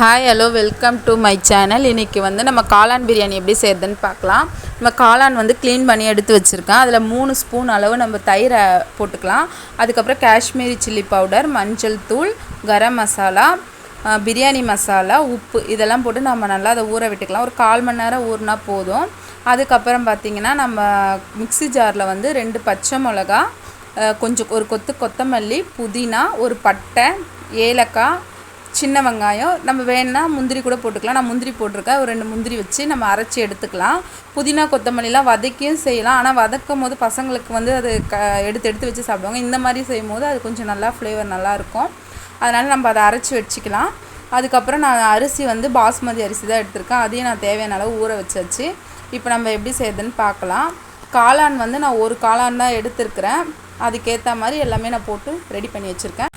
Hi hello welcome to my channel இன்றைக்கி வந்து நம்ம காளான் பிரியாணி எப்படி செய்கிறதுன்னு பார்க்கலாம். நம்ம காளான் வந்து க்ளீன் பண்ணி எடுத்து வச்சுருக்கேன். அதில் மூணு ஸ்பூன் அளவு நம்ம தயிரை போட்டுக்கலாம். அதுக்கப்புறம் காஷ்மீரி சில்லி பவுடர் மஞ்சள் தூள் கரம் மசாலா பிரியாணி மசாலா உப்பு இதெல்லாம் போட்டு நம்ம நல்லா அதை ஊற விட்டுக்கலாம். ஒரு கால் மணி நேரம் ஊறினா போதும். அதுக்கப்புறம் பார்த்திங்கன்னா நம்ம மிக்ஸி ஜாரில் வந்து ரெண்டு பச்சை மிளகா கொஞ்சம் ஒரு கொத்து கொத்தமல்லி புதினா ஒரு பட்டை ஏலக்காய் சின்ன வெங்காயம். நம்ம வேணால் முந்திரி கூட போட்டுக்கலாம். நான் முந்திரி போட்டிருக்கேன். ஒரு ரெண்டு முந்திரி வச்சு நம்ம அரைச்சி எடுத்துக்கலாம். புதினா கொத்தமல்லிலாம் வதக்கியும் செய்யலாம். ஆனால் வதக்கும் போது பசங்களுக்கு வந்து அது க எடுத்து எடுத்து வச்சு சாப்பிடுவாங்க. இந்த மாதிரி செய்யும் போது அது கொஞ்சம் நல்லா ஃப்ளேவர் நல்லாயிருக்கும் அதனால் நம்ம அதை அரைச்சி வச்சுக்கலாம். அதுக்கப்புறம் நான் அரிசி வந்து பாஸ்மதி அரிசி தான் எடுத்திருக்கேன். அதையும் நான் தேவையான அளவு ஊற வச்சாச்சு. இப்போ நம்ம எப்படி செய்யுதுன்னு பார்க்கலாம். காளான் வந்து நான் ஒரு காளான் தான் எடுத்திருக்கிறேன். அதுக்கேற்ற மாதிரி எல்லாமே நான் போட்டு ரெடி பண்ணி வச்சுருக்கேன்.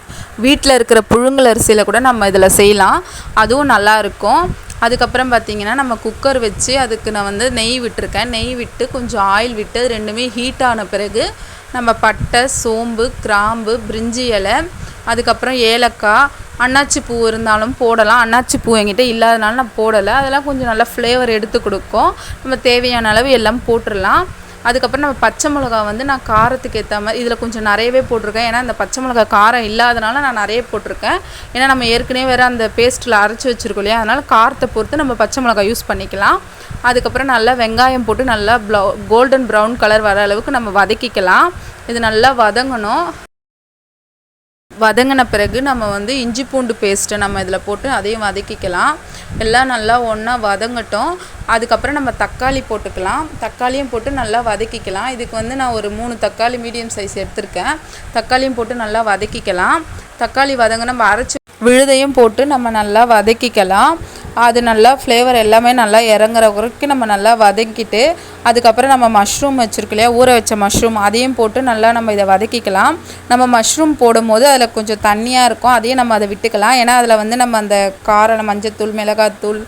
வீட்டில் இருக்கிற புழுங்கல் அரிசியில் கூட நம்ம இதில் செய்யலாம். அதுவும் நல்லாயிருக்கும் அதுக்கப்புறம் பார்த்திங்கன்னா நம்ம குக்கர் வச்சு அதுக்கு நான் வந்து நெய் விட்டுருக்கேன். நெய் விட்டு கொஞ்சம் ஆயில் விட்டு அது ரெண்டுமே ஹீட் ஆன பிறகு நம்ம பட்டை சோம்பு கிராம்பு பிரிஞ்சி இலை அதுக்கப்புறம் ஏலக்காய் அன்னாச்சி பூ இருந்தாலும் போடலாம். அன்னாச்சி பூ என்கிட்ட இல்லாதனால நான் போடலை. அதெல்லாம் கொஞ்சம் நல்லா ஃப்ளேவர் எடுத்து கொடுக்கும். நம்ம தேவையான அளவு எல்லாம் போட்டுடலாம். அதுக்கப்புறம் நம்ம பச்சை மிளகா வந்து நான் காரத்துக்கு ஏற்ற மாதிரி இதில் கொஞ்சம் நிறையவே போட்டிருக்கேன். ஏன்னா இந்த பச்சை மிளகா காரம் இல்லாதனால நான் நிறைய போட்டிருக்கேன். ஏன்னா நம்ம ஏற்கனவே வேறு அந்த பேஸ்ட்டில் அரைச்சி வச்சுருக்கோம் இல்லையா? அதனால் காரத்தை பொறுத்து நம்ம பச்சை மிளகா யூஸ் பண்ணிக்கலாம். அதுக்கப்புறம் நல்லா வெங்காயம் போட்டு நல்லா ப்ளவு கோல்டன் ப்ரௌன் கலர் வர அளவுக்கு நம்ம வதக்கிக்கலாம். இது நல்லா வதங்கணும். வதங்கின பிறகு நம்ம வந்து இஞ்சி பூண்டு பேஸ்ட்டை நம்ம இதில் போட்டு அதையும் வதக்கிக்கலாம். எல்லாம் நல்லா ஒன்றா வதங்கட்டும். அதுக்கப்புறம் நம்ம தக்காளி போட்டுக்கலாம். தக்காளியும் போட்டு நல்லா வதக்கிக்கலாம். இதுக்கு வந்து நான் ஒரு மூணு தக்காளி மீடியம் சைஸ் எடுத்திருக்கேன். தக்காளியும் போட்டு நல்லா வதக்கிக்கலாம். தக்காளி வதங்க நம்ம அரைச்சி விழுதையும் போட்டு நம்ம நல்லா வதக்கிக்கலாம். அது நல்லா ஃப்ளேவர் எல்லாமே நல்லா இறங்குற வரைக்கும் நம்ம நல்லா வதக்கிட்டு அதுக்கப்புறம் நம்ம மஷ்ரூம் வச்சுருக்கு இல்லையா ஊற வச்ச மஷ்ரூம் அதையும் போட்டு நல்லா நம்ம இதை வதக்கிக்கலாம். நம்ம மஷ்ரூம் போடும்போது அதில் கொஞ்சம் தண்ணியாக இருக்கும் அதையும் நம்ம அதை விட்டுக்கலாம். ஏன்னா அதில் வந்து நம்ம அந்த காரம் மஞ்சத்தூள் மிளகாத்தூள்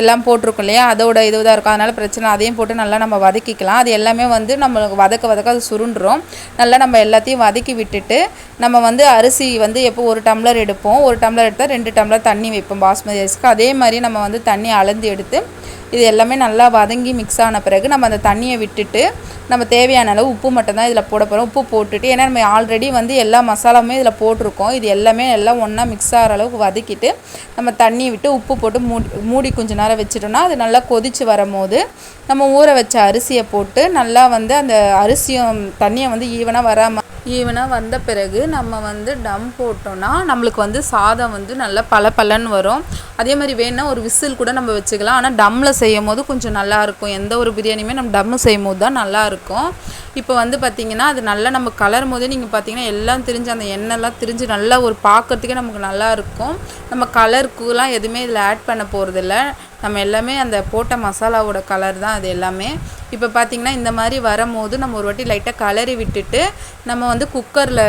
எல்லாம் போட்டிருக்கும் இல்லையா? அதோட இது தான் இருக்கும். அதனால் பிரச்சனை அதையும் போட்டு நல்லா நம்ம வதக்கிக்கலாம். அது எல்லாமே வந்து நம்மளுக்கு வதக்க வதக்க அது சுருண்டுரும். நல்லா நம்ம எல்லாத்தையும் வதக்கி விட்டுட்டு நம்ம வந்து அரிசி வந்து எப்போ ஒரு டம்ளர் எடுப்போம். ஒரு டம்ளர் எடுத்தால் ரெண்டு டம்ளர் தண்ணி வைப்போம் பாஸ்மதி அரிசிக்கு. அதே மாதிரி நம்ம வந்து தண்ணி அளந்து எடுத்து இது எல்லாமே நல்லா வதங்கி மிக்ஸ் ஆன பிறகு நம்ம அந்த தண்ணியை விட்டுட்டு நம்ம தேவையான அளவு உப்பு மட்டும்தான் இதில் போட போகிறோம் உப்பு போட்டுட்டு ஏன்னா நம்ம ஆல்ரெடி வந்து எல்லா மசாலாவுமே இதில் போட்டிருக்கோம். இது எல்லாமே எல்லாம் ஒன்றா மிக்ஸ் ஆகிற அளவுக்கு வதக்கிட்டு நம்ம தண்ணியை விட்டு உப்பு போட்டு மூடி மூடி கொஞ்ச நேரம் வச்சுட்டோம்னா அது நல்லா கொதித்து வரும்போது நம்ம ஊற வச்ச அரிசியை போட்டு நல்லா வந்து அந்த அரிசியும் தண்ணியை வந்து ஈவனாக வராமல் ஈவனாக வந்த பிறகு நம்ம வந்து டம் போட்டோம்னா நம்மளுக்கு வந்து சாதம் வந்து நல்லா பல பலன்னு வரும். அதே மாதிரி வேணா ஒரு விசில் கூட நம்ம வச்சுக்கலாம். ஆனால் டம்மில் செய்யும் போது கொஞ்சம் நல்லாயிருக்கும் எந்த ஒரு பிரியாணியுமே நம்ம டம்மு செய்யும் போது தான் நல்லாயிருக்கும் இப்போ வந்து பார்த்திங்கன்னா அது நல்லா நம்ம கலரும் போதே நீங்கள் பார்த்தீங்கன்னா எல்லாம் திரிஞ்சு அந்த எண்ணெய்லாம் திரிஞ்சு நல்லா ஒரு பார்க்கறதுக்கே நமக்கு நல்லா இருக்கும். நம்ம கலருக்குலாம் எதுவுமே இதில் ஆட் பண்ண போகிறதில்ல நம்ம எல்லாமே அந்த போட்ட மசாலாவோட கலர் தான் அது எல்லாமே. இப்போ பார்த்திங்கன்னா இந்த மாதிரி வரும்போது நம்ம ஒரு வாட்டி லைட்டாக கலரி விட்டுட்டு நம்ம வந்து குக்கரில்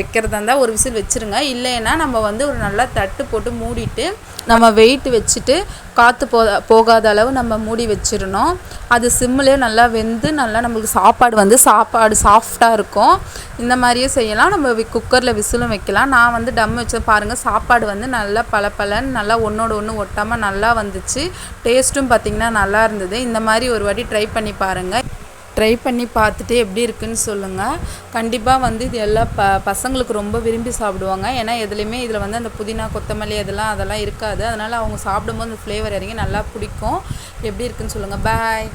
வைக்கிறதா இருந்தால் ஒரு விசில் வச்சுருங்க. இல்லைன்னா நம்ம வந்து ஒரு நல்லா தட்டு போட்டு மூடிட்டு நம்ம வெயிட் வச்சுட்டு காற்று போ போகாத அளவு நம்ம மூடி வச்சிடணும். அது சிம்மிலே நல்லா வெந்து நல்லா நம்மளுக்கு சாப்பாடு வந்து சாப்பாடு சாஃப்டாக இருக்கும். இந்த மாதிரியே செய்யலாம். நம்ம குக்கரில் விசிலும் வைக்கலாம். நான் வந்து டம் வச்சு பாருங்கள் சாப்பாடு வந்து நல்லா பல நல்லா ஒன்றோட ஒன்று ஒட்டாமல் நல்லா வந்துச்சு. டேஸ்ட்டும் பார்த்திங்கன்னா நல்லா இருந்தது. இந்த மாதிரி ஒரு வாட்டி ட்ரை பண்ணி பாருங்கள் ட்ரை பண்ணி பார்த்துட்டு எப்படி இருக்குன்னு சொல்லுங்கள் கண்டிப்பாக வந்து இது எல்லாம் ப பசங்களுக்கு ரொம்ப விரும்பி சாப்பிடுவாங்க. ஏன்னா எதுலேயுமே இதில் வந்து அந்த புதினா கொத்தமல்லி அதெல்லாம் அதெல்லாம் இருக்காது. அதனால் அவங்க சாப்பிடும்போது அந்த ஃப்ளேவர் இறங்கி நல்லா பிடிக்கும். எப்படி இருக்குன்னு சொல்லுங்கள் பாய்